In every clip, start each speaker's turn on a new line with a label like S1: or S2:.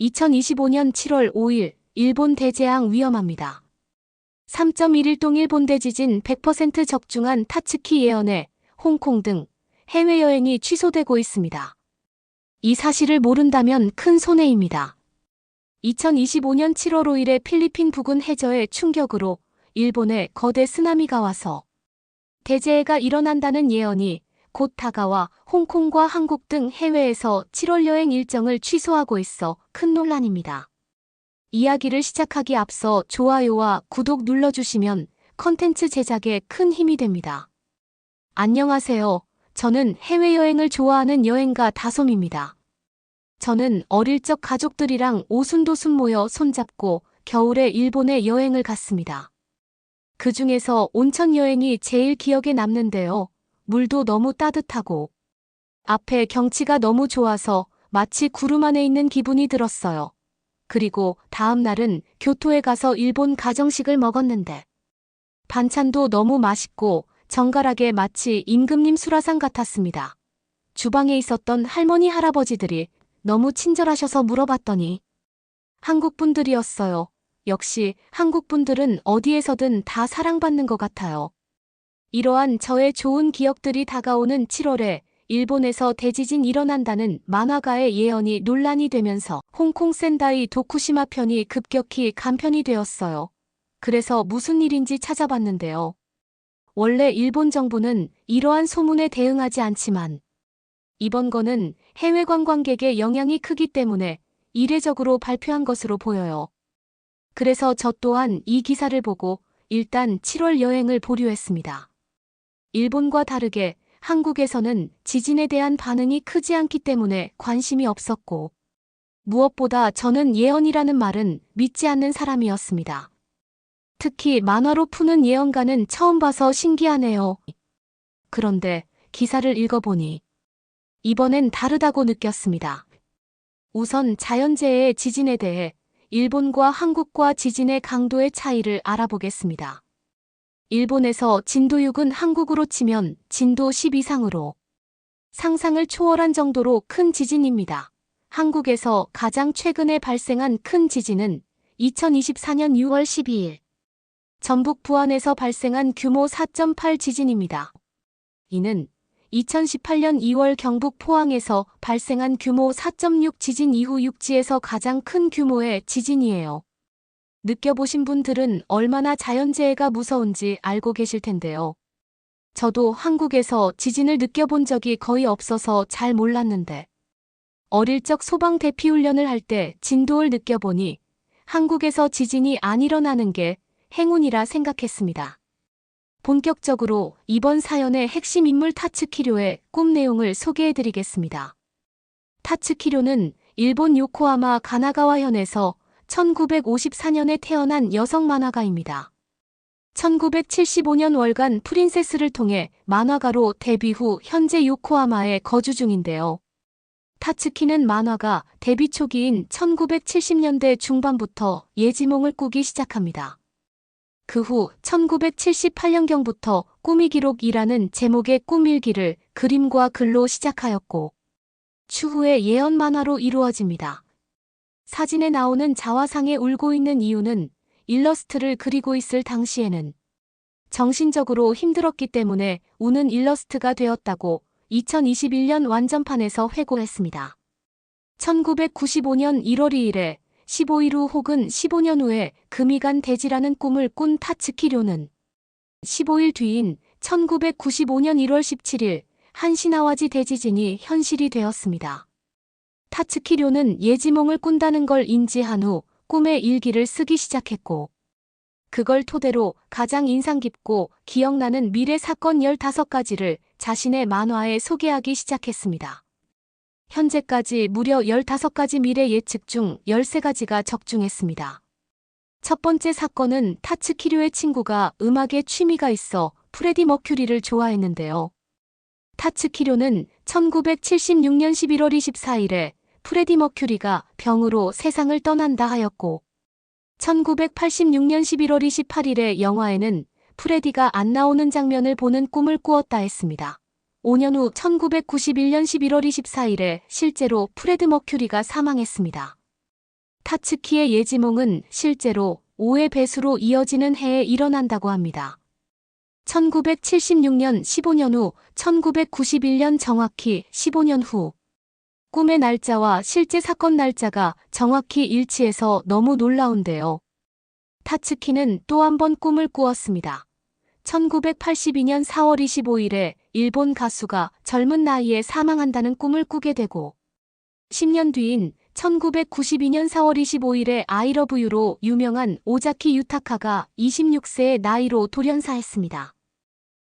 S1: 2025년 7월 5일 일본 대재앙 위험합니다. 3.11동 일본 대지진 100% 적중한 타츠키 예언에 홍콩 등 해외여행이 취소되고 있습니다. 이 사실을 모른다면 큰 손해입니다. 2025년 7월 5일에 필리핀 부근 해저의 충격으로 일본에 거대 쓰나미가 와서 대재해가 일어난다는 예언이 곧 다가와 홍콩과 한국 등 해외에서 7월 여행 일정을 취소하고 있어 큰 논란입니다. 이야기를 시작하기 앞서 좋아요와 구독 눌러주시면 컨텐츠 제작에 큰 힘이 됩니다. 안녕하세요. 저는 해외여행을 좋아하는 여행가 다솜입니다. 저는 어릴 적 가족들이랑 오순도순 모여 손잡고 겨울에 일본에 여행을 갔습니다. 그 중에서 온천 여행이 제일 기억에 남는데요. 물도 너무 따뜻하고 앞에 경치가 너무 좋아서 마치 구름 안에 있는 기분이 들었어요. 그리고 다음 날은 교토에 가서 일본 가정식을 먹었는데 반찬도 너무 맛있고 정갈하게 마치 임금님 수라상 같았습니다. 주방에 있었던 할머니 할아버지들이 너무 친절하셔서 물어봤더니 한국 분들이었어요. 역시 한국 분들은 어디에서든 다 사랑받는 것 같아요. 이러한 저의 좋은 기억들이 다가오는 7월에 일본에서 대지진 일어난다는 만화가의 예언이 논란이 되면서 홍콩 센다이 도쿠시마 편이 급격히 간편이 되었어요. 그래서 무슨 일인지 찾아봤는데요. 원래 일본 정부는 이러한 소문에 대응하지 않지만 이번 거는 해외 관광객의 영향이 크기 때문에 이례적으로 발표한 것으로 보여요. 그래서 저 또한 이 기사를 보고 일단 7월 여행을 보류했습니다. 일본과 다르게 한국에서는 지진에 대한 반응이 크지 않기 때문에 관심이 없었고 무엇보다 저는 예언이라는 말은 믿지 않는 사람이었습니다. 특히 만화로 푸는 예언가는 처음 봐서 신기하네요. 그런데 기사를 읽어보니 이번엔 다르다고 느꼈습니다. 우선 자연재해의 지진에 대해 일본과 한국과 지진의 강도의 차이를 알아보겠습니다. 일본에서 진도 6은 한국으로 치면 진도 10 이상으로 상상을 초월한 정도로 큰 지진입니다. 한국에서 가장 최근에 발생한 큰 지진은 2024년 6월 12일 전북 부안에서 발생한 규모 4.8 지진입니다. 이는 2018년 2월 경북 포항에서 발생한 규모 4.6 지진 이후 육지에서 가장 큰 규모의 지진이에요. 느껴보신 분들은 얼마나 자연재해가 무서운지 알고 계실 텐데요. 저도 한국에서 지진을 느껴본 적이 거의 없어서 잘 몰랐는데 어릴 적 소방 대피 훈련을 할 때 진도를 느껴보니 한국에서 지진이 안 일어나는 게 행운이라 생각했습니다. 본격적으로 이번 사연의 핵심 인물 타츠키료의 꿈 내용을 소개해드리겠습니다. 타츠키료는 일본 요코하마 가나가와현에서 1954년에 태어난 여성 만화가입니다. 1975년 월간 프린세스를 통해 만화가로 데뷔 후 현재 요코하마에 거주 중인데요. 타츠키는 만화가 데뷔 초기인 1970년대 중반부터 예지몽을 꾸기 시작합니다. 그 후 1978년경부터 꿈이 기록이라는 제목의 꿈일기를 그림과 글로 시작하였고 추후에 예언 만화로 이루어집니다. 사진에 나오는 자화상에 울고 있는 이유는 일러스트를 그리고 있을 당시에는 정신적으로 힘들었기 때문에 우는 일러스트가 되었다고 2021년 완전판에서 회고했습니다. 1995년 1월 2일에 15일 후 혹은 15년 후에 금이 간 대지라는 꿈을 꾼 타츠키료는 15일 뒤인 1995년 1월 17일 한시나와지 대지진이 현실이 되었습니다. 타츠키료는 예지몽을 꾼다는 걸 인지한 후 꿈의 일기를 쓰기 시작했고 그걸 토대로 가장 인상 깊고 기억나는 미래 사건 15가지를 자신의 만화에 소개하기 시작했습니다. 현재까지 무려 15가지 미래 예측 중 13가지가 적중했습니다. 첫 번째 사건은 타츠키료의 친구가 음악에 취미가 있어 프레디 머큐리를 좋아했는데요. 타츠키료는 1976년 11월 24일에 프레디 머큐리가 병으로 세상을 떠난다 하였고 1986년 11월 28일에 영화에는 프레디가 안 나오는 장면을 보는 꿈을 꾸었다 했습니다. 5년 후 1991년 11월 24일에 실제로 프레드 머큐리가 사망했습니다. 타츠키의 예지몽은 실제로 5의 배수로 이어지는 해에 일어난다고 합니다. 1976년 15년 후 1991년 정확히 15년 후 꿈의 날짜와 실제 사건 날짜가 정확히 일치해서 너무 놀라운데요. 타츠키는 또 한 번 꿈을 꾸었습니다. 1982년 4월 25일에 일본 가수가 젊은 나이에 사망한다는 꿈을 꾸게 되고 10년 뒤인 1992년 4월 25일에 아이러브유로 유명한 오자키 유타카가 26세의 나이로 돌연사했습니다.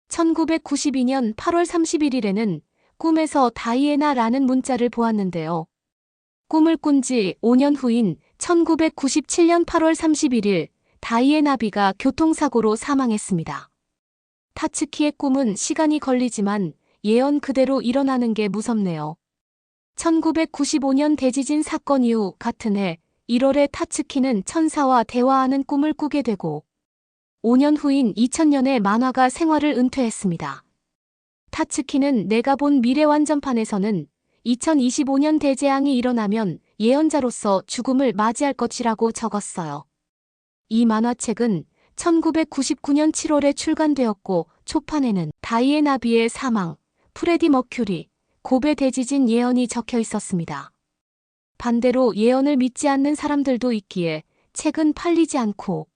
S1: 1992년 8월 31일에는 꿈에서 다이애나라는 문자를 보았는데요. 꿈을 꾼 지 5년 후인 1997년 8월 31일 다이애나비가 교통사고로 사망했습니다. 타츠키의 꿈은 시간이 걸리지만 예언 그대로 일어나는 게 무섭네요. 1995년 대지진 사건 이후 같은 해 1월에 타츠키는 천사와 대화하는 꿈을 꾸게 되고 5년 후인 2000년에 만화가 생활을 은퇴했습니다. 타츠키는 내가 본 미래 완전판에서는 2025년 대재앙이 일어나면 예언자로서 죽음을 맞이할 것이라고 적었어요. 이 만화책은 1999년 7월에 출간되었고 초판에는 다이애 나비의 사망, 프레디 머큐리, 고베 대지진 예언이 적혀 있었습니다. 반대로 예언을 믿지 않는 사람들도 있기에 책은 팔리지 않고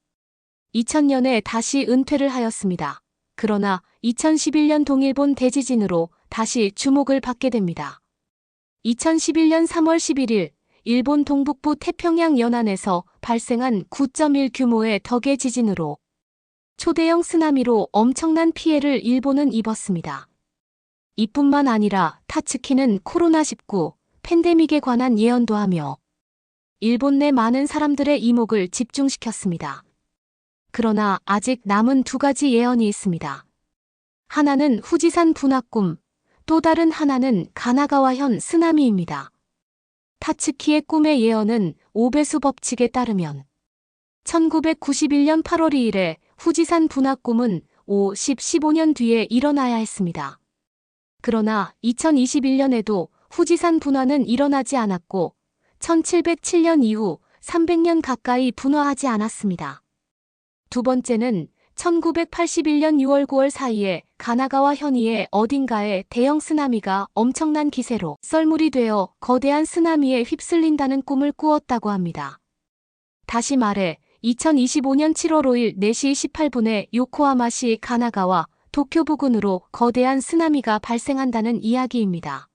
S1: 2000년에 다시 은퇴를 하였습니다. 그러나 2011년 동일본 대지진으로 다시 주목을 받게 됩니다. 2011년 3월 11일 일본 동북부 태평양 연안에서 발생한 9.1 규모의 덕의 지진으로 초대형 쓰나미로 엄청난 피해를 일본은 입었습니다. 이뿐만 아니라 타츠키는 코로나19 팬데믹에 관한 예언도 하며 일본 내 많은 사람들의 이목을 집중시켰습니다. 그러나 아직 남은 두 가지 예언이 있습니다. 하나는 후지산 분화 꿈, 또 다른 하나는 가나가와현 쓰나미입니다. 타츠키의 꿈의 예언은 오배수 법칙에 따르면 1991년 8월 2일에 후지산 분화 꿈은 5, 10, 15년 뒤에 일어나야 했습니다. 그러나 2021년에도 후지산 분화는 일어나지 않았고 1707년 이후 300년 가까이 분화하지 않았습니다. 두 번째는 1981년 6월 9월 사이에 가나가와 현이의 어딘가에 대형 쓰나미가 엄청난 기세로 썰물이 되어 거대한 쓰나미에 휩쓸린다는 꿈을 꾸었다고 합니다. 다시 말해 2025년 7월 5일 4시 18분에 요코하마시 가나가와 도쿄 부근으로 거대한 쓰나미가 발생한다는 이야기입니다.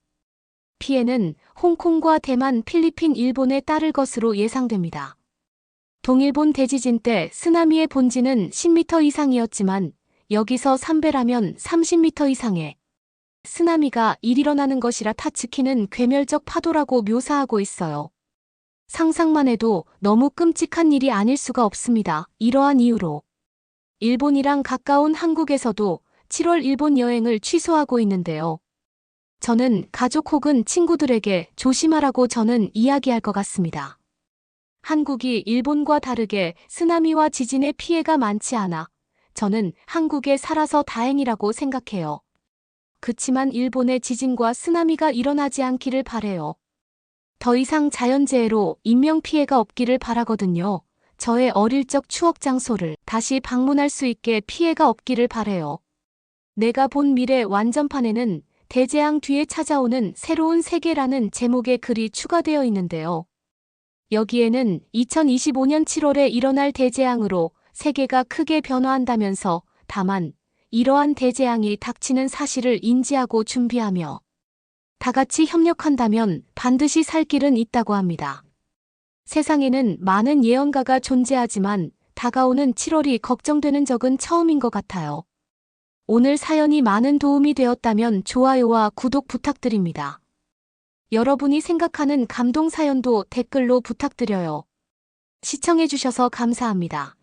S1: 피해는 홍콩과 대만, 필리핀, 일본에 따를 것으로 예상됩니다. 동일본 대지진 때 쓰나미의 본지는 10m 이상이었지만 여기서 3배라면 30m 이상의 쓰나미가 일 일어나는 것이라 타츠키는 괴멸적 파도라고 묘사하고 있어요. 상상만 해도 너무 끔찍한 일이 아닐 수가 없습니다. 이러한 이유로 일본이랑 가까운 한국에서도 7월 일본 여행을 취소하고 있는데요. 저는 가족 혹은 친구들에게 조심하라고 저는 이야기할 것 같습니다. 한국이 일본과 다르게 쓰나미와 지진의 피해가 많지 않아 저는 한국에 살아서 다행이라고 생각해요. 그치만 일본의 지진과 쓰나미가 일어나지 않기를 바래요. 더 이상 자연재해로 인명피해가 없기를 바라거든요. 저의 어릴 적 추억 장소를 다시 방문할 수 있게 피해가 없기를 바래요. 내가 본 미래 완전판에는 대재앙 뒤에 찾아오는 새로운 세계라는 제목의 글이 추가되어 있는데요. 여기에는 2025년 7월에 일어날 대재앙으로 세계가 크게 변화한다면서 다만 이러한 대재앙이 닥치는 사실을 인지하고 준비하며 다 같이 협력한다면 반드시 살 길은 있다고 합니다. 세상에는 많은 예언가가 존재하지만 다가오는 7월이 걱정되는 적은 처음인 것 같아요. 오늘 사연이 많은 도움이 되었다면 좋아요와 구독 부탁드립니다. 여러분이 생각하는 감동 사연도 댓글로 부탁드려요. 시청해주셔서 감사합니다.